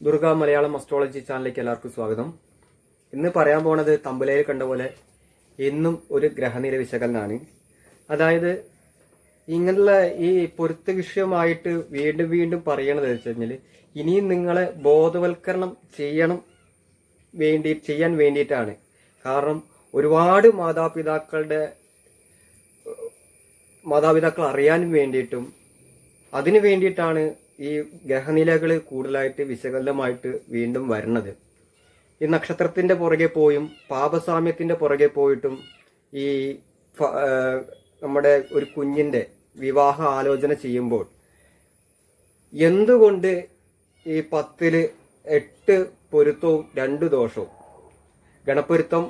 Durga Malayalam astrology ചാനലിലേക്ക് എല്ലാവർക്കും സ്വാഗതം. ഇന്ന് പറയാൻ പോണത് തമ്പുലയിൽ കണ്ട പോലെ എന്നും ഒരു ഗ്രഹനില വിശകലനമാണ് അതായത് ഇങ്ങനെയുള്ള ഈ പൊരുത്ത വിഷയമായിട്ട് വീണ്ടും വീണ്ടും പറയണത് വെച്ച് കഴിഞ്ഞാൽ ഇനിയും നിങ്ങളെ ബോധവൽക്കരണം ചെയ്യണം വേണ്ടി ചെയ്യാൻ വേണ്ടിയിട്ടാണ്. കാരണം ഒരുപാട് മാതാപിതാക്കളുടെ മാതാപിതാക്കൾ അറിയാൻ വേണ്ടിയിട്ടും അതിനു വേണ്ടിയിട്ടാണ് ഈ ഗ്രഹനിലകൾ കൂടുതലായിട്ട് വിശകലമായിട്ട് വീണ്ടും വരുന്നത് ഈ നക്ഷത്രത്തിന്റെ പുറകെ പോയും പാപസാമ്യത്തിന്റെ പുറകെ പോയിട്ടും ഈ നമ്മുടെ ഒരു കുഞ്ഞിന്റെ വിവാഹ ആലോചന ചെയ്യുമ്പോൾ എന്തുകൊണ്ട് ഈ പത്തിൽ എട്ട് പൊരുത്തവും രണ്ട് ദോഷവും? ഗണപ്പൊരുത്തം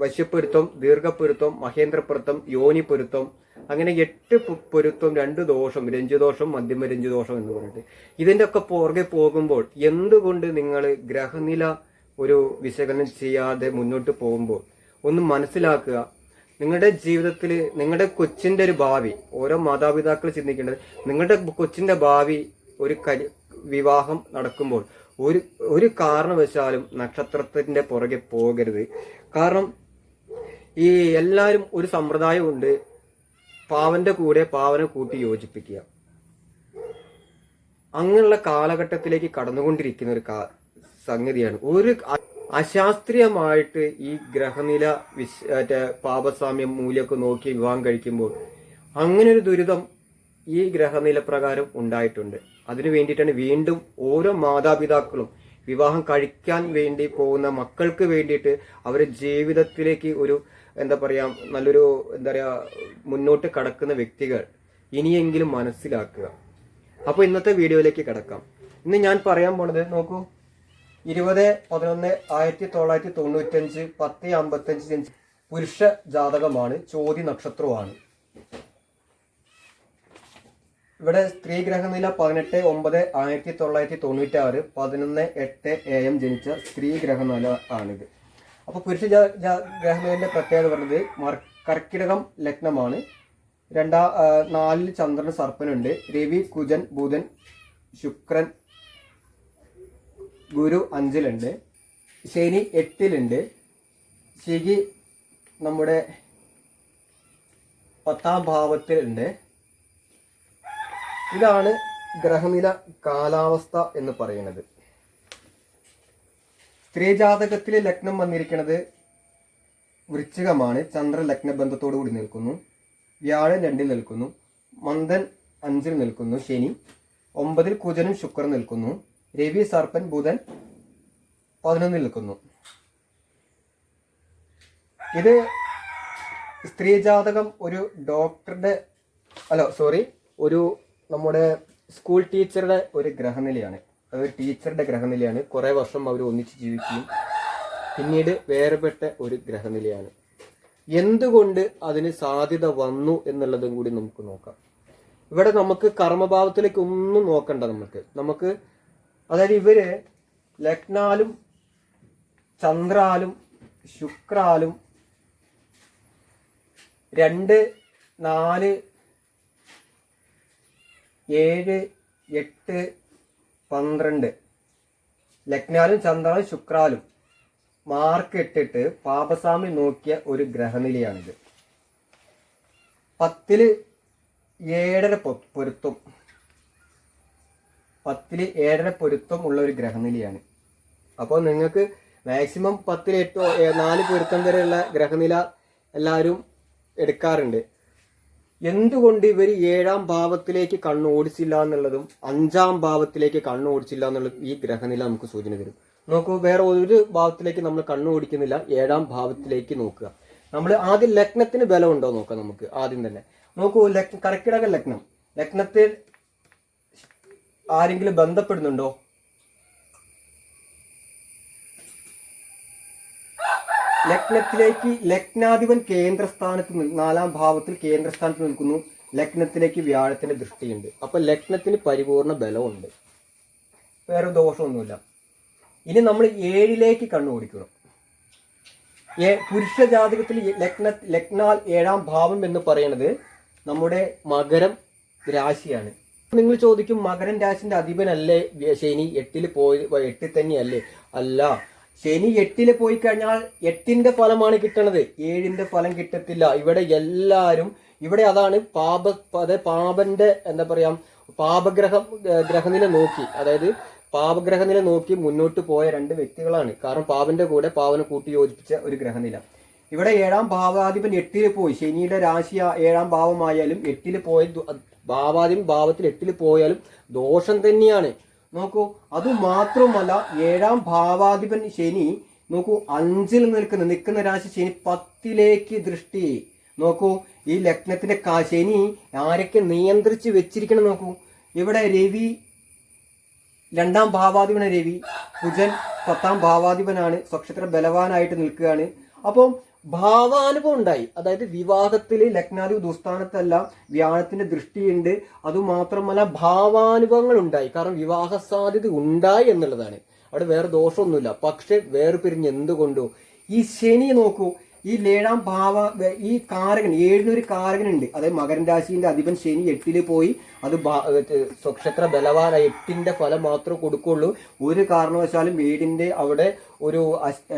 വശ്യപ്പൊരുത്തം ദീർഘപ്പൊരുത്തം മഹേന്ദ്രപ്പൊരുത്തം യോനിപ്പൊരുത്തം അങ്ങനെ എട്ട് പൊരുത്തം രണ്ട് ദോഷം രഞ്ജുദോഷം മധ്യമ രഞ്ജുദോഷം എന്ന് പറഞ്ഞിട്ട്. ഇതിന്റെ ഒക്കെ പുറകെ പോകുമ്പോൾ എന്തുകൊണ്ട് നിങ്ങൾ ഗ്രഹനില ഒരു വിശകലനം ചെയ്യാതെ മുന്നോട്ട് പോകുമ്പോൾ ഒന്ന് മനസ്സിലാക്കുക. നിങ്ങളുടെ ജീവിതത്തിൽ നിങ്ങളുടെ കൊച്ചിന്റെ ഒരു ഭാവി ഓരോ മാതാപിതാക്കൾ ചിന്തിക്കേണ്ടത് നിങ്ങളുടെ കൊച്ചിന്റെ ഭാവി ഒരു കരി വിവാഹം നടക്കുമ്പോൾ ഒരു ഒരു കാരണവശാലും നക്ഷത്രത്തിന്റെ പുറകെ പോകരുത്. കാരണം ഈ എല്ലാവരും ഒരു സമ്പ്രദായമുണ്ട് പാവന്റെ കൂടെ പാവനെ കൂട്ടി യോജിപ്പിക്കുക. അങ്ങനെയുള്ള കാലഘട്ടത്തിലേക്ക് കടന്നുകൊണ്ടിരിക്കുന്ന ഒരു സംഗതിയാണ്. ഒരു അശാസ്ത്രീയമായിട്ട് ഈ ഗ്രഹനില വിശ് മറ്റേ പാപസാമ്യം മൂല്യമൊക്കെ നോക്കി വിവാഹം കഴിക്കുമ്പോൾ അങ്ങനെ ഒരു ദുരിതം ഈ ഗ്രഹനില പ്രകാരം ഉണ്ടായിട്ടുണ്ട്. അതിനു വേണ്ടിയിട്ടാണ് വീണ്ടും ഓരോ മാതാപിതാക്കളും വിവാഹം കഴിക്കാൻ വേണ്ടി പോകുന്ന മക്കൾക്ക് വേണ്ടിയിട്ട് അവർ ജീവിതത്തിലേക്ക് ഒരു എന്താ പറയാ നല്ലൊരു എന്താ പറയാ മുന്നോട്ട് കടക്കുന്ന വ്യക്തികൾ ഇനിയെങ്കിലും മനസ്സിലാക്കുക. അപ്പോൾ ഇന്നത്തെ വീഡിയോയിലേക്ക് കിടക്കാം. ഇന്ന് ഞാൻ പറയാൻ പോണത് നോക്കൂ. ഇരുപത് പതിനൊന്ന് ആയിരത്തി തൊള്ളായിരത്തി തൊണ്ണൂറ്റഞ്ച് പത്ത് അമ്പത്തഞ്ച് ജനിച്ച പുരുഷ ജാതകമാണ് ചോതി നക്ഷത്രമാണ് ഇവിടെ സ്ത്രീ ഗ്രഹനില പതിനെട്ട് ഒമ്പത് ആയിരത്തി തൊള്ളായിരത്തി തൊണ്ണൂറ്റി ആറ് പതിനൊന്ന് എട്ട് എ എം ജനിച്ച സ്ത്രീ ഗ്രഹനില ആണിത്. അപ്പോൾ പുരുഷ ഗ്രഹനിലയുടെ പ്രത്യേകത പറഞ്ഞത് കർക്കിടകം ലഗ്നമാണ്. രണ്ടാ നാലിൽ ചന്ദ്രൻ സർപ്പനുണ്ട്. രവി കുജൻ ബുധൻ ശുക്രൻ ഗുരു അഞ്ചിലുണ്ട്. ശനി എട്ടിലുണ്ട്. ശിഖി നമ്മുടെ പത്താം ഭാവത്തിലുണ്ട്. ഇതാണ് ഗ്രഹനില കാലാവസ്ഥ എന്ന് പറയുന്നത്. സ്ത്രീ ജാതകത്തിലെ ലഗ്നം വന്നിരിക്കുന്നത് വൃശ്ചികമാണ്. ചന്ദ്ര ലഗ്നബന്ധത്തോടു കൂടി നിൽക്കുന്നു. വ്യാഴൻ രണ്ടിൽ നിൽക്കുന്നു. മന്ദൻ അഞ്ചിൽ നിൽക്കുന്നു. ശനി ഒമ്പതിൽ കുജനും ശുക്രൻ നിൽക്കുന്നു. രവി സർപ്പൻ ബുധൻ പതിനൊന്നിൽ നിൽക്കുന്നു. ഇത് സ്ത്രീ ജാതകം ഒരു ഡോക്ടറുടെ അല്ല സോറി ഒരു നമ്മുടെ സ്കൂൾ ടീച്ചറുടെ ഒരു ഗ്രഹനിലയാണ്. അത് ടീച്ചറുടെ ഗ്രഹനിലയാണ്. കുറേ വർഷം അവർ ഒന്നിച്ച് ജീവിക്കുകയും പിന്നീട് വേറെപ്പെട്ട ഒരു ഗ്രഹനിലയാണ്. എന്തുകൊണ്ട് അതിന് സാധ്യത വന്നു എന്നുള്ളതും കൂടി നമുക്ക് നോക്കാം. ഇവിടെ നമുക്ക് കർമ്മഭാവത്തിലേക്ക് ഒന്നും നോക്കണ്ട നമുക്ക് നമുക്ക് അതായത് ഇവർ ലഗ്നാലും ചന്ദ്രാലും ശുക്രാലും രണ്ട് നാല് ഏഴ് എട്ട് പന്ത്രണ്ട്. ലഗ്നാലും ചന്ദ്രനും ശുക്രാലും മാർക്ക് ഇട്ടിട്ട് പാപസ്വാമി നോക്കിയ ഒരു ഗ്രഹനിലയാണിത്. പത്തിൽ ഏഴര പൊരുത്തം. പത്തിൽ ഏഴര പൊരുത്തം ഉള്ള ഒരു ഗ്രഹനിലയാണ്. അപ്പോൾ നിങ്ങൾക്ക് മാക്സിമം പത്തിൽ എട്ടോ നാല് പൊരുത്തം വരെയുള്ള ഗ്രഹനില എല്ലാവരും എടുക്കാറുണ്ട്. എന്തുകൊണ്ട് ഇവർ ഏഴാം ഭാവത്തിലേക്ക് കണ്ണ് ഓടിച്ചില്ല എന്നുള്ളതും അഞ്ചാം ഭാവത്തിലേക്ക് കണ്ണ് ഓടിച്ചില്ല എന്നുള്ളതും ഈ ഗ്രഹനില നമുക്ക് സൂചന തരും. നോക്കൂ വേറെ ഒരു ഭാവത്തിലേക്ക് നമ്മൾ കണ്ണ് ഓടിക്കുന്നില്ല ഏഴാം ഭാവത്തിലേക്ക് നോക്കുക. നമ്മൾ ആദ്യം ലഗ്നത്തിന് ബലം ഉണ്ടോ നോക്കാം നമുക്ക് ആദ്യം തന്നെ. നോക്കൂ ലഗ്ന കർക്കിടക ലഗ്നം. ലഗ്നത്തിൽ ആരെങ്കിലും ബന്ധപ്പെടുന്നുണ്ടോ? ലഗ്നത്തിലേക്ക് ലഗ്നാധിപൻ കേന്ദ്രസ്ഥാനത്ത് നാലാം ഭാവത്തിൽ കേന്ദ്രസ്ഥാനത്ത് നിൽക്കുന്നു. ലഗ്നത്തിലേക്ക് വ്യാഴത്തിന്റെ ദൃഷ്ടിയുണ്ട്. അപ്പൊ ലഗ്നത്തിന് പരിപൂർണ ബലമുണ്ട്. വേറെ ദോഷമൊന്നുമില്ല. ഇനി നമ്മൾ ഏഴിലേക്ക് കണ്ണു ഓടിക്കണം ഏ പുരുഷ ജാതകത്തിൽ ലഗ്ന ലഗ്നാൽ ഏഴാം ഭാവം എന്ന് പറയുന്നത് നമ്മുടെ മകരം രാശിയാണ്. നിങ്ങൾ ചോദിക്കും മകരൻ രാശിന്റെ അധിപനല്ലേ ശനി എട്ടിൽ പോയി എട്ടിൽ തന്നെയല്ലേ? അല്ല. ശനി എട്ടിൽ പോയി കഴിഞ്ഞാൽ എട്ടിന്റെ ഫലമാണ് കിട്ടണത്. ഏഴിന്റെ ഫലം കിട്ടത്തില്ല. ഇവിടെ എല്ലാരും ഇവിടെ അതാണ് പാപ അതായത് പാപന്റെ എന്താ പറയാ പാപഗ്രഹം ഗ്രഹനില നോക്കി. അതായത് പാപഗ്രഹനില നോക്കി മുന്നോട്ട് പോയ രണ്ട് വ്യക്തികളാണ്. കാരണം പാപന്റെ കൂടെ പാവനെ കൂട്ടി യോജിപ്പിച്ച ഒരു ഗ്രഹനില. ഇവിടെ ഏഴാം ഭാവാധിപൻ എട്ടിൽ പോയി. ശനിയുടെ രാശി ഏഴാം ഭാവമായാലും എട്ടിൽ പോയ ഭാവാധിപൻ ഭാവത്തിൽ എട്ടിൽ പോയാലും ദോഷം തന്നെയാണ്. നോക്കൂ അത് മാത്രമല്ല ഏഴാം ഭാവാധിപൻ ശനി നോക്കൂ അഞ്ചിൽ നിൽക്കുന്ന നിൽക്കുന്ന രാശി ശനി പത്തിലേക്ക് ദൃഷ്ടി. നോക്കൂ ഈ ലഗ്നത്തിന്റെ ശനി ആരൊക്കെ നിയന്ത്രിച്ച് വെച്ചിരിക്കണം നോക്കൂ. ഇവിടെ രവി രണ്ടാം ഭാവാധിപന രവി. കുജൻ പത്താം ഭാവാധിപനാണ്. സ്വക്ഷത്ര ബലവാനായിട്ട് നിൽക്കുകയാണ്. അപ്പം ഭാവാനുഭവം ഉണ്ടായി. അതായത് വിവാഹത്തിൽ ലഗ്നാദി ദുസ്ഥാനത്തെല്ലാം വ്യാഴത്തിന്റെ ദൃഷ്ടിയുണ്ട്. അതുമാത്രമല്ല ഭാവാനുഭവങ്ങൾ ഉണ്ടായി. കാരണം വിവാഹ സാധ്യത ഉണ്ടായി എന്നുള്ളതാണ്. അവിടെ വേറെ ദോഷമൊന്നുമില്ല. പക്ഷെ വേറെ പിരിഞ്ഞ് എന്തുകൊണ്ടോ? ഈ ശനി നോക്കൂ. ഈ ഏഴാം ഭാവ ഈ കാരകൻ ഏഴിനൊരു കാരകനുണ്ട് അതായത് രാശിന്റെ അധിപൻ ശനി എട്ടിൽ പോയി. അത് സ്വക്ഷത്ര ബലവാന എട്ടിന്റെ ഫലം മാത്രമേ കൊടുക്കുള്ളൂ. ഒരു കാരണവശാലും വീടിന്റെ അവിടെ ഒരു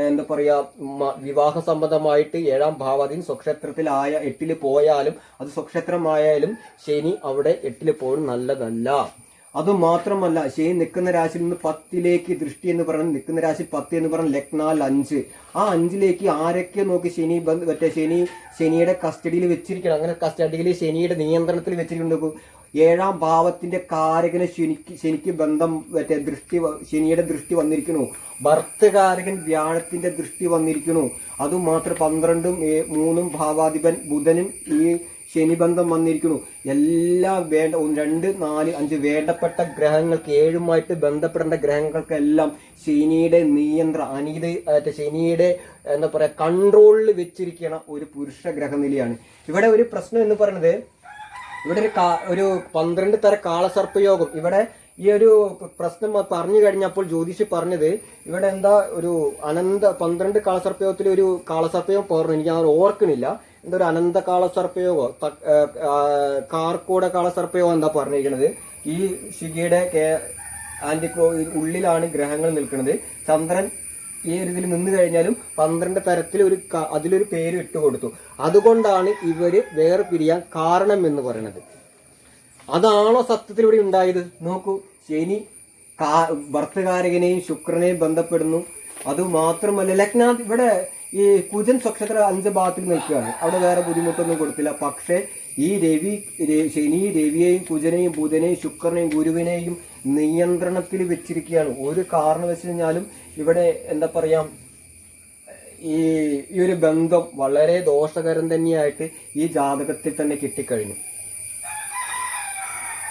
എന്താ പറയാ വിവാഹ സംബന്ധമായിട്ട് ഏഴാം ഭാവാധീൻ സ്വക്ഷേത്രത്തിലായ എട്ടിൽ പോയാലും അത് സ്വക്ഷേത്രമായാലും ശനി അവിടെ എട്ടിൽ പോകുന്നത് നല്ലതല്ല. അത് മാത്രമല്ല ശനി നിൽക്കുന്ന രാശിയിൽ നിന്ന് പത്തിലേക്ക് ദൃഷ്ടി എന്ന് പറയുന്നത് നിൽക്കുന്ന രാശി പത്ത് എന്ന് പറയുന്നത് ലക്നാൽ അഞ്ച്. ആ അഞ്ചിലേക്ക് ആരൊക്കെ നോക്കി ശനി മറ്റേ ശനി ശനിയുടെ കസ്റ്റഡിയിൽ വെച്ചിരിക്കണം. അങ്ങനെ കസ്റ്റഡിയിൽ ശനിയുടെ നിയന്ത്രണത്തിൽ വെച്ചിട്ടുണ്ട് ഏഴാം ഭാവത്തിന്റെ കാരകന് ശനിക്ക് ശനിക്ക് ബന്ധം മറ്റേ ദൃഷ്ടി ശനിയുടെ ദൃഷ്ടി വന്നിരിക്കുന്നു. ഭർത്തകാരകൻ വ്യാഴത്തിന്റെ ദൃഷ്ടി വന്നിരിക്കുന്നു. അതുമാത്രം പന്ത്രണ്ടും മൂന്നും ഭാവാധിപൻ ബുധനും ഈ ശനിബന്ധം വന്നിരിക്കുന്നു. എല്ലാം വേണ്ട രണ്ട് നാല് അഞ്ച് വേണ്ടപ്പെട്ട ഗ്രഹങ്ങൾക്ക് ഏഴുമായിട്ട് ബന്ധപ്പെടേണ്ട ഗ്രഹങ്ങൾക്കെല്ലാം ശനിയുടെ നിയന്ത്ര അനീത ശനിയുടെ എന്താ പറയുക കൺട്രോളിൽ വെച്ചിരിക്കുന്ന ഒരു പുരുഷ ഗ്രഹനിലയാണ്. ഇവിടെ ഒരു പ്രശ്നം എന്ന് പറയുന്നത് ഇവിടെ ഒരു ഒരു പന്ത്രണ്ട് തര കാളസർപ്പയോഗം ഇവിടെ ഈ ഒരു പ്രശ്നം പറഞ്ഞു കഴിഞ്ഞപ്പോൾ ജ്യോതിഷി പറഞ്ഞത് ഇവിടെ എന്താ ഒരു അനന്ത പന്ത്രണ്ട് കാളസർപ്പയോഗത്തിൽ ഒരു കാളസർപ്പയോഗം പറഞ്ഞു എനിക്ക് ഞാൻ ഓർക്കണില്ല. എന്താ ഒരു അനന്ത ആ, കാർക്കൂട കാളസർപ്പയോഗം എന്താ പറഞ്ഞിരിക്കുന്നത്? ഈ ശിഖയുടെ കേ- ആന്റിക്ലോ ഉള്ളിലാണ് ഗ്രഹങ്ങൾ നിൽക്കുന്നത്. ചന്ദ്രൻ ഈ ഒരു ഇതിൽ നിന്ന് കഴിഞ്ഞാലും പന്ത്രണ്ട് തരത്തിൽ ഒരു അതിലൊരു പേര് ഇട്ട് കൊടുത്തു. അതുകൊണ്ടാണ് ഇവർ വേറെ പിരിയാൻ കാരണം എന്ന് പറയുന്നത്. അതാണോ സത്യത്തിൽ ഇവിടെ ഉണ്ടായത്? നോക്കൂ ശനി ഭർത്തകാരകനെയും ശുക്രനെയും ബന്ധപ്പെടുന്നു. അത് മാത്രമല്ല ലഗ്നാഥ് ഇവിടെ ഈ കുജൻ സ്വക്ഷത്ര അഞ്ച് ഭാഗത്തിൽ നിൽക്കുകയാണ്. അവിടെ വേറെ ബുദ്ധിമുട്ടൊന്നും കൊടുത്തില്ല. പക്ഷേ ഈ രവി ശനി രവിയെയും കുജനെയും ബുധനെയും ശുക്രനെയും ഗുരുവിനെയും നിയന്ത്രണത്തിൽ വെച്ചിരിക്കുകയാണ്. ഒരു കാരണം കഴിഞ്ഞാലും ഇവിടെ എന്താ പറയാ ഈ ഈ ഒരു ബന്ധം വളരെ ദോഷകരം തന്നെയായിട്ട് ഈ ജാതകത്തിൽ തന്നെ കിട്ടിക്കഴിഞ്ഞു.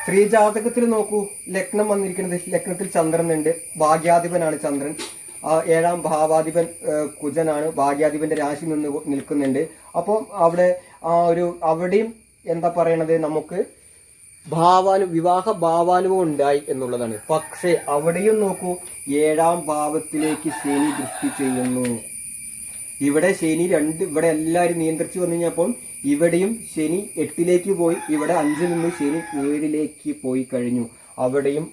സ്ത്രീ ജാതകത്തിൽ നോക്കൂ. ലഗ്നം വന്നിരിക്കുന്നത്. ലഗ്നത്തിൽ ചന്ദ്രൻ ഉണ്ട് ഭാഗ്യാധിപനാണ് ചന്ദ്രൻ. ഏഴാം ഭാവാധിപൻ കുജനാണ് ഭാഗ്യാധിപന്റെ രാശി നിന്ന് നിൽക്കുന്നുണ്ട്. അപ്പോൾ അവിടെ ആ ഒരു അവിടെയും എന്താ പറയണത്? നമുക്ക് ഭാവാനു വിവാഹ ഭാവാനുഭവം ഉണ്ടായി എന്നുള്ളതാണ്. പക്ഷേ അവിടെയും നോക്കൂ ഏഴാം ഭാവത്തിലേക്ക് ശനി ദൃഷ്ടി ചെയ്യുന്നു. ഇവിടെ ശനി രണ്ട് ഇവിടെ എല്ലാവരും നിയന്ത്രിച്ചു വന്നു കഴിഞ്ഞപ്പോൾ ഇവിടെയും ശനി എട്ടിലേക്ക് പോയി ഇവിടെ അഞ്ചിൽ നിന്ന് ശനി ഏഴിലേക്ക് പോയി കഴിഞ്ഞു. അവിടെയും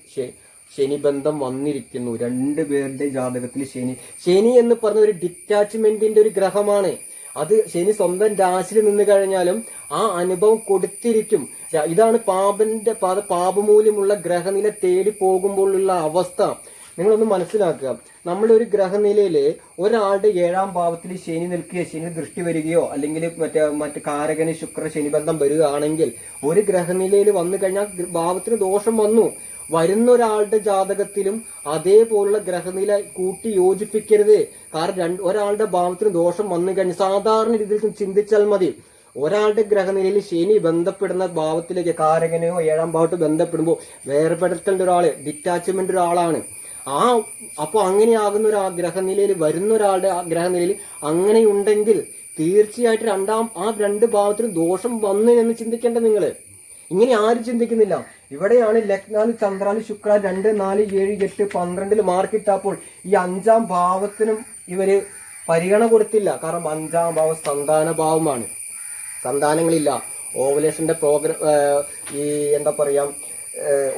ശനി ബന്ധം വന്നിരിക്കുന്നു. രണ്ട് പേരുടെ ജാതകത്തിൽ ശനി. ശനി എന്ന് പറഞ്ഞ ഒരു ഡിറ്റാച്ച്മെന്റിന്റെ ഒരു ഗ്രഹമാണ്. അത് ശനി സ്വന്തം രാശിയിൽ നിന്ന് കഴിഞ്ഞാലും ആ അനുഭവം കൊടുത്തിരിക്കും. ഇതാണ് പാപന്റെ പാപ- പാപമൂല്യമുള്ള ഗ്രഹനില തേടി പോകുമ്പോഴുള്ള അവസ്ഥ. നിങ്ങളൊന്ന് മനസ്സിലാക്കുക. നമ്മുടെ ഒരു ഗ്രഹനിലയിൽ ഒരാളുടെ ഏഴാം ഭാവത്തിൽ ശനി നിൽക്കുകയോ ശനി ദൃഷ്ടി വരികയോ അല്ലെങ്കിൽ മറ്റേ മറ്റ് കാരകന് ശുക്ര ശനിബന്ധം വരികയാണെങ്കിൽ ഒരു ഗ്രഹനിലയിൽ വന്നു കഴിഞ്ഞാൽ ഭാവത്തിന് ദോഷം വന്നു. വരുന്ന ഒരാളുടെ ജാതകത്തിലും അതേപോലുള്ള ഗ്രഹനില കൂട്ടി യോജിപ്പിക്കരുത്. കാരണം രണ്ട് ഒരാളുടെ ഭാവത്തിന് ദോഷം വന്നു കഴിഞ്ഞാൽ സാധാരണ രീതിയിൽ ചിന്തിച്ചാൽ മതി. ഒരാളുടെ ഗ്രഹനിലയിൽ ശനി ബന്ധപ്പെടുന്ന ഭാവത്തിലേക്ക് കാരകനെയോ ഏഴാം ഭാവത്ത് ബന്ധപ്പെടുമ്പോൾ വേർപെടുത്തേണ്ട ഒരാൾ ഡിറ്റാച്ച്മെന്റ് ഒരാളാണ്. ആ അപ്പൊ അങ്ങനെയാകുന്ന ഒരു ഗ്രഹനിലയിൽ വരുന്ന ഒരാളുടെ ഗ്രഹനിലയിൽ അങ്ങനെയുണ്ടെങ്കിൽ തീർച്ചയായിട്ടും രണ്ടാം ആ രണ്ട് ഭാവത്തിനും ദോഷം വന്നു എന്ന് ചിന്തിക്കേണ്ട നിങ്ങൾ. ഇങ്ങനെ ആരും ചിന്തിക്കുന്നില്ല. ഇവിടെയാണ് ലഗ്നാൽ ചന്ദ്രാൽ ശുക്ര രണ്ട് നാല് ഏഴ് എട്ട് പന്ത്രണ്ടിൽ മാർക്കിട്ടപ്പോൾ ഈ അഞ്ചാം ഭാവത്തിനും ഇവർ പരിഗണന കൊടുത്തില്ല. കാരണം അഞ്ചാം ഭാവം സന്താന ഭാവമാണ്. സന്താനങ്ങളില്ല. ഓവുലേഷന്റെ പ്രോഗ്രാം ഈ എന്താ പറയാ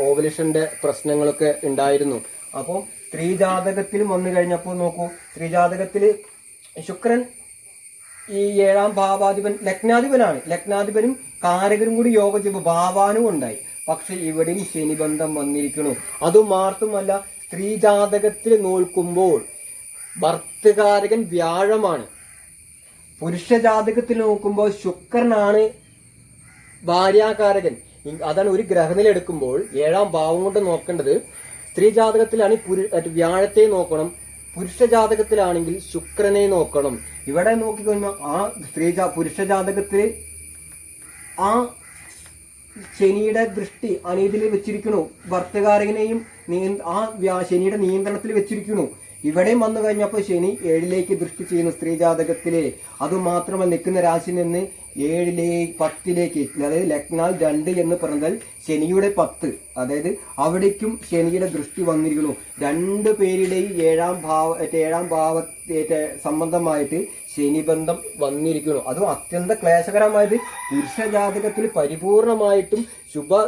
ഓവലേഷന്റെ പ്രശ്നങ്ങളൊക്കെ ഉണ്ടായിരുന്നു. അപ്പോൾ സ്ത്രീ ജാതകത്തിലും വന്നു കഴിഞ്ഞപ്പോൾ നോക്കൂ. സ്ത്രീ ജാതകത്തിൽ ശുക്രൻ ഈ ഏഴാം ഭാവാധിപൻ ലഗ്നാധിപനാണ്. ലഗ്നാധിപനും കാരകരും കൂടി യോഗ ചെയ്യുമ്പോൾ ഭാവാനും ഉണ്ടായി. പക്ഷെ ഇവിടെയും ശനിബന്ധം വന്നിരിക്കുന്നു. അതും മാർത്തുമല്ല സ്ത്രീ ജാതകത്തിൽ നോക്കുമ്പോൾ ഭർത്തകാരകൻ വ്യാഴമാണ്. പുരുഷ ജാതകത്തിൽ നോക്കുമ്പോൾ ശുക്രനാണ് ഭാര്യാകാരകൻ. അതാണ് ഒരു ഗ്രഹനില എടുക്കുമ്പോൾ ഏഴാം ഭാവം കൊണ്ട് നോക്കേണ്ടത്. സ്ത്രീ ജാതകത്തിലാണ് വ്യാഴത്തെ നോക്കണം. പുരുഷ ജാതകത്തിലാണെങ്കിൽ ശുക്രനെ നോക്കണം. ഇവിടെ നോക്കിക്കഴിഞ്ഞാൽ ആ സ്ത്രീ പുരുഷ ജാതകത്തിൽ ആ ശനിയുടെ ദൃഷ്ടി അനീതിൽ വെച്ചിരിക്കണു ഭർത്തകാരകനെയും നിയ- ആ ശനിയുടെ നിയന്ത്രണത്തിൽ വെച്ചിരിക്കണു ഇവിടെയും വന്നു കഴിഞ്ഞപ്പോൾ ശനി ഏഴിലേക്ക് ദൃഷ്ടി ചെയ്യുന്നു സ്ത്രീ ജാതകത്തിലെ. അതുമാത്രമല്ല നിൽക്കുന്ന രാശി നിന്ന് ഏഴിലേക്ക് പത്തിലേക്ക് അതായത് ലഗ്നാൽ രണ്ട് എന്ന് പറഞ്ഞാൽ ശനിയുടെ പത്ത്. അതായത് അവിടേക്കും ശനിയുടെ ദൃഷ്ടി വന്നിരിക്കുന്നു. രണ്ട് പേരുടെയും ഏഴാം ഭാവ ഏഴാം ഭാവ സംബന്ധമായിട്ട് ശനിബന്ധം വന്നിരിക്കുന്നു. അതും അത്യന്ത ക്ലേശകരമായത് പുരുഷ ജാതകത്തിൽ പരിപൂർണമായിട്ടും ശുഭ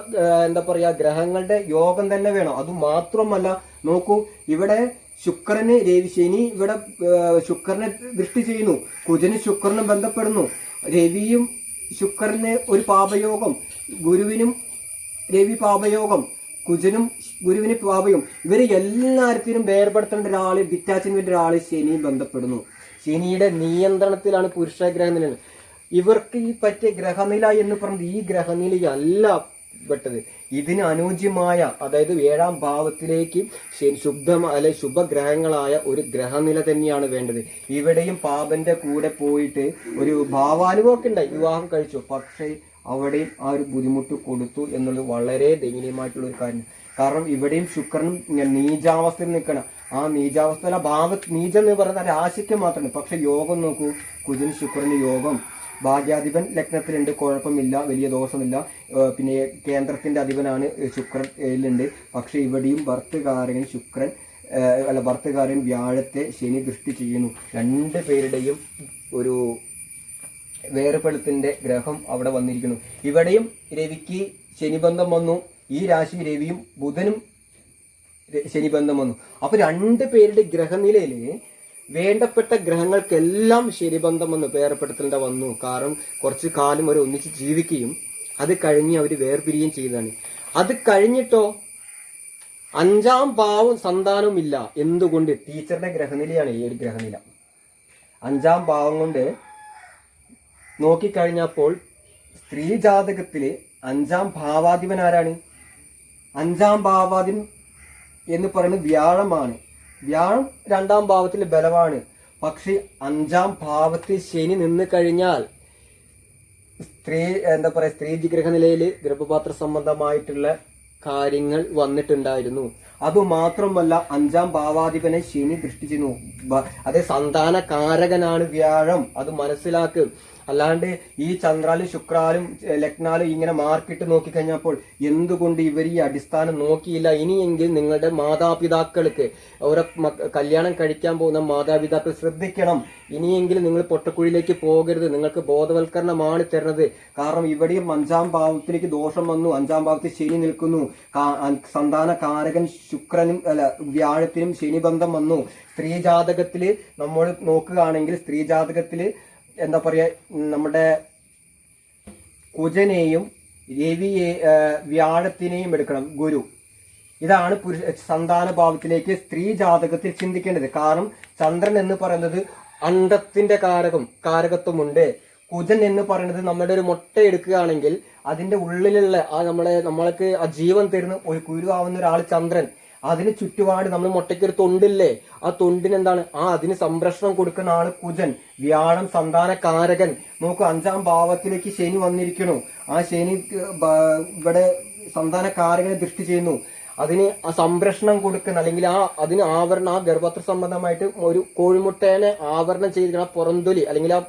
എന്താ പറയുക ഗ്രഹങ്ങളുടെ യോഗം തന്നെ വേണം. അത് മാത്രമല്ല നോക്കൂ ഇവിടെ ശുക്രന് രവി ശനി ഇവിടെ ശുക്രനെ ദൃഷ്ടി ചെയ്യുന്നു. കുജന് ശുക്രനും ബന്ധപ്പെടുന്നു. രവിയും ശുക്രന് ഒരു പാപയോഗം ഗുരുവിനും രവി പാപയോഗം കുജനും ഗുരുവിന് പാപയും ഇവർ എല്ലാത്തിനും വേർപെടുത്തേണ്ട ഒരാൾ ഡിറ്റാച്ച്മെന്റ് ഒരാൾ ശനിയും ബന്ധപ്പെടുന്നു. ശനിയുടെ നിയന്ത്രണത്തിലാണ് പുരുഷ ഗ്രഹനില ഇവർക്ക് ഈ പറ്റിയ ഗ്രഹനില എന്ന് പറഞ്ഞത് ഈ ഗ്രഹനിലയല്ല പെട്ടത്. ഇതിന് അനുയോജ്യമായ അതായത് ഏഴാം ഭാവത്തിലേക്ക് ശുദ്ധ അല്ലെ ശുഭഗ്രഹങ്ങളായ ഒരു ഗ്രഹനില തന്നെയാണ് വേണ്ടത്. ഇവിടെയും പാപന്റെ കൂടെ പോയിട്ട് ഒരു ഭാവാനുഭവമൊക്കെ ഉണ്ടായി. വിവാഹം കഴിച്ചു. പക്ഷേ അവിടെയും ആ ഒരു ബുദ്ധിമുട്ട് കൊടുത്തു എന്നുള്ളത് വളരെ ദയനീയമായിട്ടുള്ള ഒരു കാര്യം കാരണം ഇവിടെയും ശുക്രനും നീചാവസ്ഥയിൽ നിൽക്കണം. ആ നീചാവസ്ഥയിലെ ഭാവ നീചം എന്ന് പറയുന്ന രാശിക്ക് മാത്രമാണ് പക്ഷെ യോഗം നോക്കൂ. കുജൻ ശുക്രന് യോഗം. ഭാഗ്യാധിപൻ ലഗ്നത്തിലുണ്ട്. കുഴപ്പമില്ല. വലിയ ദോഷമില്ല. പിന്നെ കേന്ദ്രത്തിന്റെ അധിപനാണ് ശുക്രൻ ഏഴിലുണ്ട് പക്ഷെ ഇവിടെയും ഭർത്തുകാരൻ ശുക്രൻ അല്ല ഭർത്തുകാരൻ വ്യാഴത്തെ ശനി ദൃഷ്ടി ചെയ്യുന്നു. രണ്ട് പേരുടെയും ഒരു വേർപെടുത്തിന്റെ ഗ്രഹം അവിടെ വന്നിരിക്കുന്നു. ഇവിടെയും രവിക്ക് ശനിബന്ധം വന്നു. ഈ രാശി രവിയും ബുധനും ര- ശനിബന്ധം വന്നു. അപ്പൊ രണ്ട് പേരുടെ ഗ്രഹനിലയിൽ വേണ്ടപ്പെട്ട ഗ്രഹങ്ങൾക്കെല്ലാം ശനിബന്ധം വന്നു വേർപ്പെടുത്തേണ്ട വന്നു. കാരണം കുറച്ച് കാലം അവർ ഒന്നിച്ച് ജീവിക്കുകയും അത് കഴിഞ്ഞ് അവർ വേർപിരിയുകയും ചെയ്തതാണ് അത് കഴിഞ്ഞിട്ടോ അഞ്ചാം ഭാവം സന്താനവും ഇല്ല. എന്തുകൊണ്ട്? ടീച്ചറുടെ ഗ്രഹനിലയാണ് ഈ ഒരു ഗ്രഹനില. അഞ്ചാം ഭാവം കൊണ്ട് നോക്കിക്കഴിഞ്ഞപ്പോൾ സ്ത്രീ ജാതകത്തിൽ അഞ്ചാം ഭാവാധിപൻ ആരാണ്? അഞ്ചാം ഭാവാധിപൻ എന്ന് പറയുന്നത് വ്യാഴമാണ്. വ്യാഴം രണ്ടാം ഭാവത്തിൽ ബലമാണ്. പക്ഷെ അഞ്ചാം ഭാവത്തിൽ ശനി നിന്ന് കഴിഞ്ഞാൽ സ്ത്രീ എന്താ പറയാ സ്ത്രീ ഗ്രഹനിലയിൽ ഗർഭപാത്ര സംബന്ധമായിട്ടുള്ള കാര്യങ്ങൾ വന്നിട്ടുണ്ടായിരുന്നു. അതുമാത്രമല്ല അഞ്ചാം ഭാവാധിപനെ ശനി സൃഷ്ടിച്ചിരുന്നു അതേ സന്താന കാരകനാണ് വ്യാഴം. അത് മനസ്സിലാക്ക്. അല്ലാണ്ട് ഈ ചന്ദ്രാലും ശുക്രാലും ലഗ്നാലും ഇങ്ങനെ മാർക്കിട്ട് നോക്കിക്കഴിഞ്ഞപ്പോൾ എന്തുകൊണ്ട് ഇവർ ഈ അടിസ്ഥാനം നോക്കിയില്ല? ഇനിയെങ്കിൽ നിങ്ങളുടെ മാതാപിതാക്കൾക്ക് ഓരോ കല്യാണം കഴിക്കാൻ പോകുന്ന മാതാപിതാക്കൾ ശ്രദ്ധിക്കണം. ഇനിയെങ്കിലും നിങ്ങൾ പൊട്ടക്കുഴിയിലേക്ക് പോകരുത്. നിങ്ങൾക്ക് ബോധവൽക്കരണമാണ് തരുന്നത്. കാരണം ഇവിടെയും അഞ്ചാം ഭാവത്തിലേക്ക് ദോഷം വന്നു. അഞ്ചാം ഭാവത്തിൽ ശനി നിൽക്കുന്നു. സന്താന കാരകൻ ശുക്രനും അല്ല വ്യാഴത്തിനും ശനിബന്ധം വന്നു. സ്ത്രീ ജാതകത്തിൽ നമ്മൾ നോക്കുകയാണെങ്കിൽ സ്ത്രീ ജാതകത്തിൽ എന്താ പറയുക നമ്മുടെ കുജനെയും രവിയെ വ്യാഴത്തിനെയും എടുക്കണം ഗുരു. ഇതാണ് പുരുഷ സന്താന ഭാവത്തിലേക്ക് സ്ത്രീ ജാതകത്തിൽ ചിന്തിക്കേണ്ടത്. കാരണം ചന്ദ്രൻ എന്ന് പറയുന്നത് അണ്ടത്തിന്റെ കാരകം കാരകത്വമുണ്ട്. കുജൻ എന്ന് പറയുന്നത് നമ്മുടെ ഒരു മുട്ട എടുക്കുകയാണെങ്കിൽ അതിന്റെ ഉള്ളിലുള്ള ആ നമ്മളെ നമ്മൾക്ക് ആ ജീവൻ തരുന്ന ഒരു കുരു ആവുന്ന ഒരാൾ ചന്ദ്രൻ. അതിന് ചുറ്റുപാട് നമ്മൾ മുട്ടയ്ക്ക് ഒരു തൊണ്ടില്ലേ? ആ തൊണ്ടിന് എന്താണ് ആ അതിന് സംരക്ഷണം കൊടുക്കുന്ന ആൾ കുജൻ വ്യാഴം സന്താനകാരകൻ നോക്കൂ അഞ്ചാം ഭാവത്തിലേക്ക് ശനി വന്നിരിക്കുന്നു. ആ ശനി ഇവിടെ സന്താന കാരകനെ ദൃഷ്ടി ചെയ്യുന്നു. അതിന് ആ സംരക്ഷണം കൊടുക്കുന്ന അല്ലെങ്കിൽ ആ അതിന് ആവരണം ആ ഗർഭത്ര സംബന്ധമായിട്ട് ഒരു കോഴിമുട്ടേനെ ആവരണം ചെയ്തിരിക്കുന്ന ആ പുറന്തൊലി അല്ലെങ്കിൽ ആ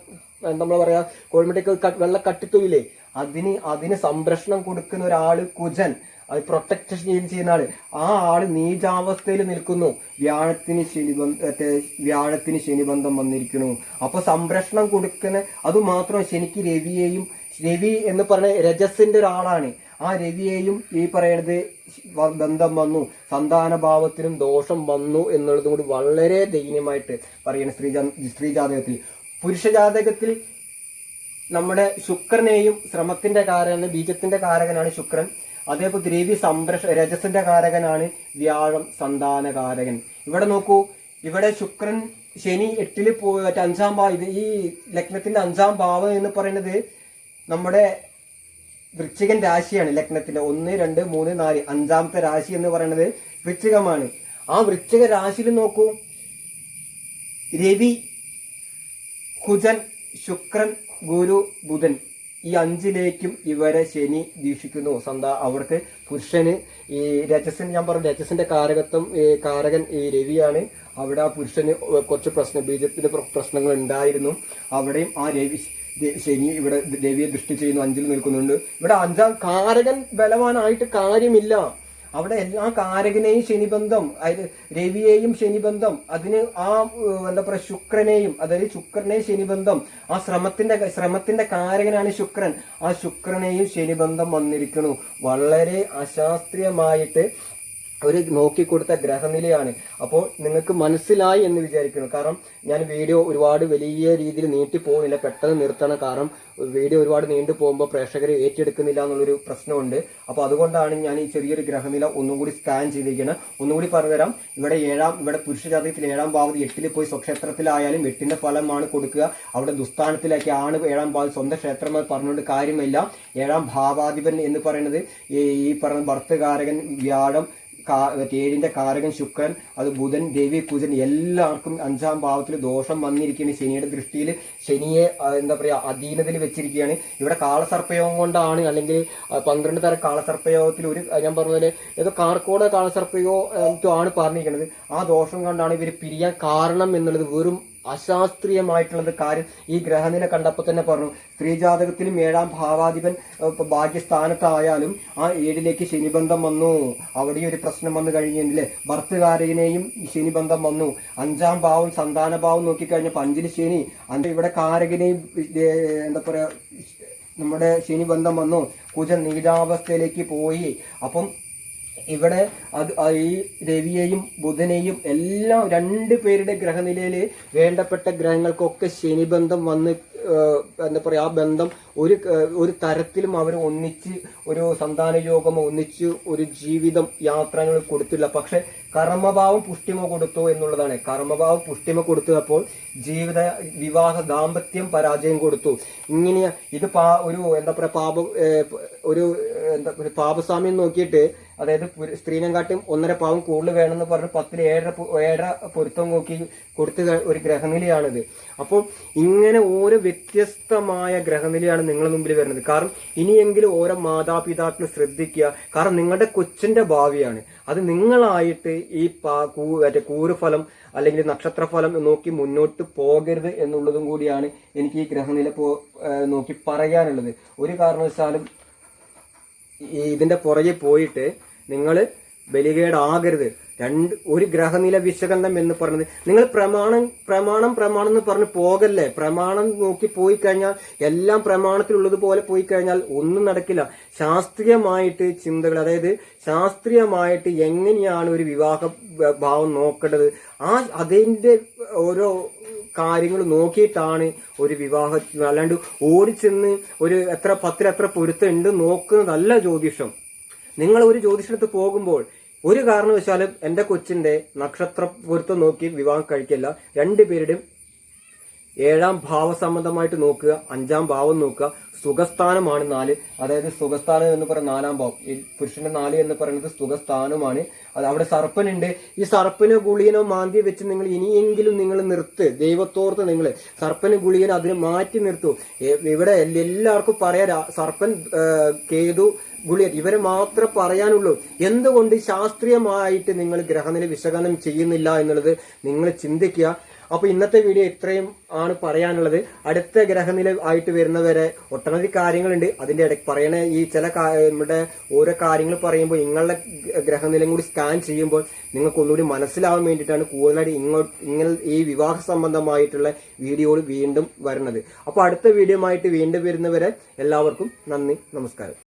നമ്മൾ പറയാ കോഴിമുട്ടയ്ക്ക് വെള്ള കട്ടിത്തൊയിലേ അതിന് അതിന് സംരക്ഷണം കൊടുക്കുന്ന ഒരാൾ കുജൻ. അത് പ്രൊട്ടക്ട് ചെയ്യുന്ന ആൾ ആ ആൾ നീചാവസ്ഥയിൽ നിൽക്കുന്നു. വ്യാഴത്തിന് ശനിബന്ധ വ്യാഴത്തിന് ശനിബന്ധം വന്നിരിക്കുന്നു. അപ്പൊ സംരക്ഷണം കൊടുക്കുന്ന അത് മാത്രം ശനിക്ക് രവിയെയും രവി എന്ന് പറഞ്ഞ രജസിന്റെ ഒരാളാണ്. ആ രവിയെയും ഈ പറയണത് ബന്ധം വന്നു. സന്താന ഭാവത്തിനും ദോഷം വന്നു എന്നുള്ളതും കൂടി വളരെ ദയനീയമായിട്ട് പറയുന്നത് സ്ത്രീ സ്ത്രീ ജാതകത്തിൽ പുരുഷ ജാതകത്തിൽ നമ്മുടെ ശുക്രനെയും ശ്രമത്തിന്റെ കാരകനാണ് ബീജത്തിന്റെ കാരകനാണ് ശുക്രൻ. അതേപോലെ ദ്രവ്യ സംരക്ഷ രജസിന്റെ കാരകനാണ് വ്യാഴം സന്താനകാരകൻ. ഇവിടെ നോക്കൂ ഇവിടെ ശുക്രൻ ശനി എട്ടിൽ പോയി മറ്റേ അഞ്ചാം ഭാവം ഇത് ഈ ലഗ്നത്തിന്റെ അഞ്ചാം ഭാവം എന്ന് പറയുന്നത് നമ്മുടെ വൃശ്ചികൻ രാശിയാണ് ലഗ്നത്തിന്റെ ഒന്ന് രണ്ട് മൂന്ന് നാല്. അഞ്ചാമത്തെ രാശി എന്ന് പറയുന്നത് വൃശ്ചികമാണ്. ആ വൃശ്ചിക രാശിയിൽ നോക്കൂ രവി കുജൻ ശുക്രൻ ഗുരു ബുധൻ. ഈ അഞ്ചിലേക്കും ഇവരെ ശനി വീക്ഷിക്കുന്നു സന്താ അവർക്ക് പുരുഷന് ഈ രജസൻ ഞാൻ പറഞ്ഞു രജസിന്റെ കാരകത്വം ഈ കാരകൻ ഈ രവിയാണ്. അവിടെ ആ പുരുഷന് കുറച്ച് പ്രശ്നം ബീജത്തിന്റെ പ്ര- പ്രശ്നങ്ങൾ ഉണ്ടായിരുന്നു. അവിടെയും ആ രവി ശനി ഇവിടെ രവിയെ ദൃഷ്ടി ചെയ്യുന്നു അഞ്ചിൽ നിൽക്കുന്നുണ്ട്. ഇവിടെ അഞ്ചാം കാരകൻ ബലവാനായിട്ട് കാര്യമില്ല. അവിടെ എല്ലാ കാരകനെയും ശനിബന്ധം അതായത് രവിയെയും ശനിബന്ധം അതിന് ആ എന്താ പറയുക ശുക്രനെയും അതായത് ശുക്രനെ ശനിബന്ധം ആ ശ്രമത്തിന്റെ ശ്രമത്തിന്റെ കാരകനാണ് ശുക്രൻ. ആ ശുക്രനെയും ശനിബന്ധം വന്നിരിക്കുന്നു. വളരെ അശാസ്ത്രീയമായിട്ട് ഒരു നോക്കിക്കൊടുത്ത ഗ്രഹനിലയാണ്. അപ്പോൾ നിങ്ങൾക്ക് മനസ്സിലായി എന്ന് വിചാരിക്കുന്നു. കാരണം ഞാൻ വീഡിയോ ഒരുപാട് വലിയ രീതിയിൽ നീട്ടി പോകുന്നില്ല. പെട്ടെന്ന് നിർത്തണം. കാരണം വീഡിയോ ഒരുപാട് നീണ്ടു പോകുമ്പോൾ പ്രേക്ഷകരെ ഏറ്റെടുക്കുന്നില്ല എന്നുള്ളൊരു പ്രശ്നമുണ്ട്. അപ്പോൾ അതുകൊണ്ടാണ് ഞാൻ ഈ ചെറിയൊരു ഗ്രഹനില ഒന്നും കൂടി സ്കാൻ ചെയ്തിരിക്കുന്നത് ഒന്നും കൂടി പറഞ്ഞുതരാം. ഇവിടെ ഏഴാം ഇവിടെ പുരുഷ ജാതകത്തിൽ ഏഴാം ഭാവതി എട്ടിൽ പോയി സ്വക്ഷേത്രത്തിലായാലും എട്ടിന്റെ ഫലമാണ് കൊടുക്കുക. അവിടെ ദുസ്ഥാനത്തിലേക്ക് ആണ് ഏഴാം ഭാവതി സ്വന്തം ക്ഷേത്രം പറഞ്ഞുകൊണ്ട് കാര്യമില്ല. ഏഴാം ഭാവാധിപൻ എന്ന് പറയുന്നത് ഈ പറഞ്ഞ ഭർത്തകാരകൻ വ്യാഴം കാ- കാരകൻ ശുക്രൻ അത് ബുധൻ രവി കുജൻ എല്ലാവർക്കും അഞ്ചാം ഭാവത്തിൽ ദോഷം വന്നിരിക്കുകയാണ് ശനിയുടെ ദൃഷ്ടിയിൽ ശനിയെ എന്താ പറയാ അധീനതയിൽ വെച്ചിരിക്കുകയാണ്. ഇവിടെ കാളസർപ്പയോഗം കൊണ്ടാണ് അല്ലെങ്കിൽ പന്ത്രണ്ട് തരം കാളസർപ്പയോഗത്തിൽ ഒരു ഞാൻ പറഞ്ഞ ഏതോ കാർക്കോട് കാളസർപ്പയോഗം ആണ് പറഞ്ഞിരിക്കുന്നത്. ആ ദോഷം കൊണ്ടാണ് ഇവർ പിരിയാൻ കാരണം എന്നുള്ളത് വെറും അശാസ്ത്രീയമായിട്ടുള്ളത് കാര്യം ഈ ഗ്രഹനില കണ്ടപ്പോൾ തന്നെ പറഞ്ഞു സ്ത്രീജാതകത്തിലും ഏഴാം ഭാവാധിപൻ ഭാഗ്യസ്ഥാനത്തായാലും ആ ഏഴിലേക്ക് ശനിബന്ധം വന്നു. അവിടെ ഒരു പ്രശ്നം വന്നു കഴിഞ്ഞില്ലേ? ഭർത്തുകാരനെയും ശനിബന്ധം വന്നു. അഞ്ചാം ഭാവം സന്താന ഭാവം നോക്കിക്കഴിഞ്ഞപ്പോൾ അഞ്ചിൽ ശനി അഞ്ച് ഇവിടെ കാരകനെയും എന്താ പറയാ നമ്മുടെ ശനിബന്ധം വന്നു. കുജൻ നീരാവസ്ഥയിലേക്ക് പോയി. അപ്പം ഇവിടെ അത് ഈ രവിയെയും ബുധനെയും എല്ലാം രണ്ട് പേരുടെ ഗ്രഹനിലയിൽ വേണ്ടപ്പെട്ട ഗ്രഹങ്ങൾക്കൊക്കെ ശനിബന്ധം വന്ന് എന്താ പറയുക ആ ബന്ധം ഒരു ഒരു തരത്തിലും അവർ ഒന്നിച്ച് ഒരു സന്താന യോഗമോ ഒന്നിച്ച് ഒരു ജീവിതം യാത്രകൾ കൊടുത്തില്ല. പക്ഷെ കർമ്മഭാവം പുഷ്ടിമ കൊടുത്തു എന്നുള്ളതാണ്. കർമ്മഭാവം പുഷ്ടിമ കൊടുത്തപ്പോൾ ജീവിത വിവാഹ ദാമ്പത്യം പരാജയം കൊടുത്തു. ഇങ്ങനെ ഇത് പാ ഒരു എന്താ പറയുക പാപ ഒരു എന്താ ഒരു പാപസ്വാമ്യം നോക്കിയിട്ട് അതായത് സ്ത്രീനെക്കാട്ടും ഒന്നര പാവം കൂടുതൽ വേണമെന്ന് പറഞ്ഞ് പത്തിൽ ഏഴര ഏഴര പൊരുത്തം നോക്കി കൊടുത്ത ഒരു ഗ്രഹനിലയാണിത്. അപ്പോൾ ഇങ്ങനെ ഓരോ വ്യത്യസ്തമായ ഗ്രഹനിലയാണ് നിങ്ങളുടെ മുമ്പിൽ വരുന്നത്. കാരണം ഇനിയെങ്കിലും ഓരോ മാതാപിതാക്കൾ ശ്രദ്ധിക്കുക. കാരണം നിങ്ങളുടെ കൊച്ചിന്റെ ഭാവിയാണ്. അത് നിങ്ങളായിട്ട് ഈ മറ്റേ കൂറുഫലം അല്ലെങ്കിൽ നക്ഷത്രഫലം നോക്കി മുന്നോട്ട് പോകരുത് എന്നുള്ളതും കൂടിയാണ് എനിക്ക് ഈ ഗ്രഹനില പോ നോക്കി പറയാനുള്ളത്. ഒരു കാരണവശാലും ഇതിന്റെ പുറകെ പോയിട്ട് നിങ്ങൾ ബലികേടാകരുത്. രണ്ട് ഒരു ഗ്രഹനില വിശകലനം എന്ന് പറയുന്നത് നിങ്ങൾ പ്രമാണം പ്രമാണം പ്രമാണം എന്ന് പറഞ്ഞ് പോകല്ലേ? പ്രമാണം നോക്കി പോയി കഴിഞ്ഞാൽ എല്ലാം പ്രമാണത്തിലുള്ളതുപോലെ പോയി കഴിഞ്ഞാൽ ഒന്നും നടക്കില്ല. ശാസ്ത്രീയമായിട്ട് ചിന്തകൾ അതായത് ശാസ്ത്രീയമായിട്ട് എങ്ങനെയാണ് ഒരു വിവാഹ ഭാവം നോക്കേണ്ടത്? ആ അതിന്റെ ഓരോ കാര്യങ്ങൾ നോക്കിയിട്ടാണ് ഒരു വിവാഹം അല്ലാണ്ട് ഓടിച്ചെന്ന് ഒരു എത്ര പത്തിൽ എത്ര പൊരുത്തം ഉണ്ട് നോക്കുന്നതല്ല ജ്യോതിഷം. നിങ്ങൾ ഒരു ജ്യോതിഷത്ത് പോകുമ്പോൾ ഒരു കാരണവശാലും എന്റെ കൊച്ചിന്റെ നക്ഷത്ര പൊരുത്തം നോക്കി വിവാഹം കഴിക്കില്ല. രണ്ടുപേരുടെയും ഏഴാം ഭാവസംബന്ധമായിട്ട് നോക്കുക അഞ്ചാം ഭാവം നോക്കുക. സുഖസ്ഥാനമാണ് നാല്. അതായത് സുഖസ്ഥാനം എന്ന് പറയുന്ന നാലാം ഭാവം. ഈ പുരുഷന്റെ നാല് എന്ന് പറയുന്നത് സുഖസ്ഥാനമാണ് അത് അവിടെ സർപ്പനുണ്ട്. ഈ സർപ്പന് ഗുളിയനോ മാന്തി വെച്ച് നിങ്ങൾ ഇനിയെങ്കിലും നിങ്ങൾ നിർത്ത്. ദൈവത്തോർത്ത് നിങ്ങൾ. സർപ്പന് ഗുളിയനോ അതിനെ മാറ്റി നിർത്തു. ഇവിടെ എല്ലാവർക്കും പറയാ. സർപ്പൻ കേതു ഗുളിയൻ ഇവരെ മാത്രം പറയാനുള്ളൂ. എന്തുകൊണ്ട് ശാസ്ത്രീയമായിട്ട് നിങ്ങൾ ഗ്രഹനില വിശകലനം ചെയ്യുന്നില്ല എന്നുള്ളത് നിങ്ങൾ ചിന്തിക്കുക. അപ്പൊ ഇന്നത്തെ വീഡിയോ ഇത്രയും ആണ് പറയാനുള്ളത്. അടുത്ത ഗ്രഹനില ആയിട്ട് വരുന്നവരെ ഒട്ടനവധി കാര്യങ്ങളുണ്ട്. അതിന്റെ ഇടയ്ക്ക് പറയണ ഈ ചില നമ്മുടെ ഓരോ കാര്യങ്ങൾ പറയുമ്പോൾ നിങ്ങളുടെ ഗ്രഹനിലയും കൂടി സ്കാൻ ചെയ്യുമ്പോൾ നിങ്ങൾക്ക് ഒന്നുകൂടി മനസ്സിലാവാൻ വേണ്ടിയിട്ടാണ് കൂടുതലായിട്ട് ഇങ്ങോട്ട് ഇങ്ങനെ ഈ വിവാഹ സംബന്ധമായിട്ടുള്ള വീഡിയോകൾ വീണ്ടും വരുന്നത്. അപ്പോൾ അടുത്ത വീഡിയോ ആയിട്ട് വീണ്ടും വരുന്നവരെ എല്ലാവർക്കും നന്ദി നമസ്കാരം.